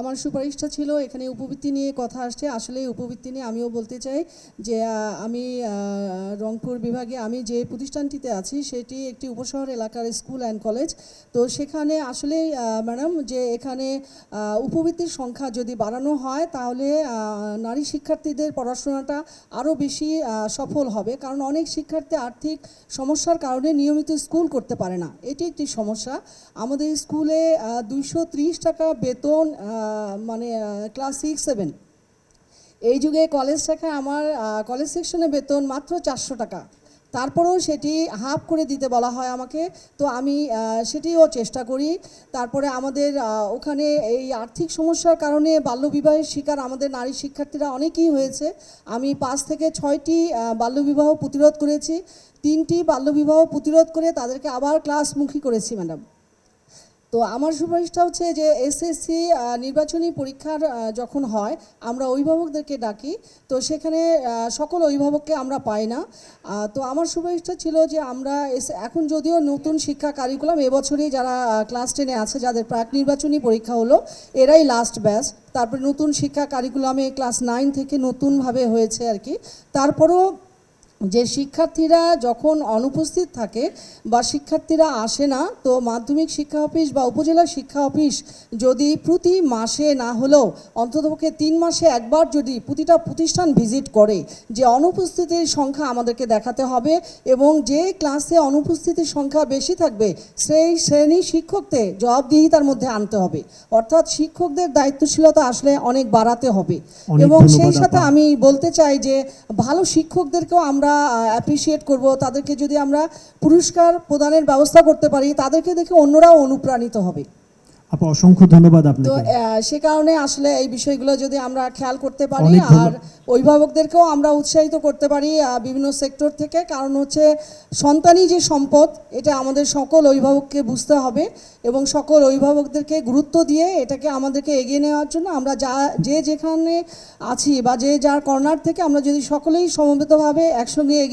আমার সুপারিশটা ছিল, এখানে উপবৃত্তি নিয়ে কথা আসছে। আসলে উপবৃত্তি নিয়ে আমিও বলতে চাই যে আমি রংপুর বিভাগে আমি যে প্রতিষ্ঠানটিতে আছি, সেটি একটি উপশহর এলাকার স্কুল অ্যান্ড কলেজ। তো সেখানে আসলে ম্যাডাম, যে এখানে উপবৃত্তির সংখ্যা যদি বাড়ানো হয়, তাহলে নারী শিক্ষার্থীদের পড়াশোনাটা আরও বেশি সফল হবে। কারণ অনেক শিক্ষার্থী আর্থিক সমস্যার কারণে নিয়মিত স্কুল করতে পারে না। এটি একটি সমস্যা। আমাদের স্কুলে দুইশো ত্রিশ টাকা বেতন মানে ক্লাস সিক্স সেভেন এই যুগে কলেজ শাখায় আমার কলেজ সেকশনে বেতন মাত্র চারশো টাকা। তারপরেও সেটি হাফ করে দিতে বলা হয় আমাকে। তো আমি সেটিও চেষ্টা করি। তারপরে আমাদের ওখানে এই আর্থিক সমস্যার কারণে বাল্যবিবাহের শিকার আমাদের নারী শিক্ষার্থীরা অনেকেই হয়েছে। আমি পাঁচ থেকে ছয়টি বাল্যবিবাহ প্রতিরোধ করেছি। তিনটি বাল্যবিবাহ প্রতিরোধ করে তাদেরকে আবার ক্লাসমুখী করেছি ম্যাডাম তো আমার সুপারিশটা হচ্ছে যে এসএসসি নির্বাচনী পরীক্ষার যখন হয়, আমরা অভিভাবকদেরকে ডাকি। তো সেখানে সকল অভিভাবককে আমরা পাই না। তো আমার সুপারিশটা ছিল যে আমরা এখন যদিও নতুন শিক্ষা কারিকুলাম এবছরই যারা ক্লাস টেনে আছে, যাদের প্রাক নির্বাচনী পরীক্ষা হলো, এরাই লাস্ট ব্যাচ তারপরে নতুন শিক্ষা কারিকুলামে ক্লাস নাইন থেকে নতুনভাবে হয়েছে আর কি। তারপরেও যে শিক্ষার্থীরা যখন অনুপস্থিত থাকে বা শিক্ষার্থীরা আসে না তো মাধ্যমিক শিক্ষা অফিস বা উপজেলা শিক্ষা অফিস যদি প্রতি মাসে না হলেও অন্ততপক্ষে তিন মাসে একবার যদি প্রতিটা প্রতিষ্ঠান ভিজিট করে যে অনুপস্থিতির সংখ্যা আমাদেরকে দেখাতে হবে এবং যে ক্লাসে অনুপস্থিতির সংখ্যা বেশি থাকবে সেই শ্রেণি শিক্ষকদের জবাবদিহিতার মধ্যে আনতে হবে। অর্থাৎ শিক্ষকদের দায়িত্বশীলতা আসলে অনেক বাড়াতে হবে। এবং সেই সাথে আমি বলতে চাই যে ভালো শিক্ষকদেরকেও আমরা অ্যাপ্রিসিয়েট করব। তাদেরকে যদি আমরা পুরস্কার প্রদানের ব্যবস্থা করতে পারি, তাদেরকে দেখে অন্যরাও অনুপ্রাণিত হবে। আপা অসংখ্য ধন্যবাদ তো আপনাকে। আহ, সে কারণে আসলে এই বিষয়গুলো যদি আমরা খেয়াল করতে পারি আর অভিভাবকদেরকেও আমরা উৎসাহিত করতে পারি বিভিন্ন সেক্টর থেকে। কারণ হচ্ছে সন্তানই যে সম্পদ এটা আমাদের সকল অভিভাবককে বুঝতে হবে এবং সকল অভিভাবকদেরকে গুরুত্ব দিয়ে এটাকে আমাদেরকে এগিয়ে নেওয়ার জন্য আমরা যা যে যেখানে আছি বা যে যার কর্নার থেকে আমরা যদি সকলেই সমবেতভাবে একসঙ্গে এগিয়ে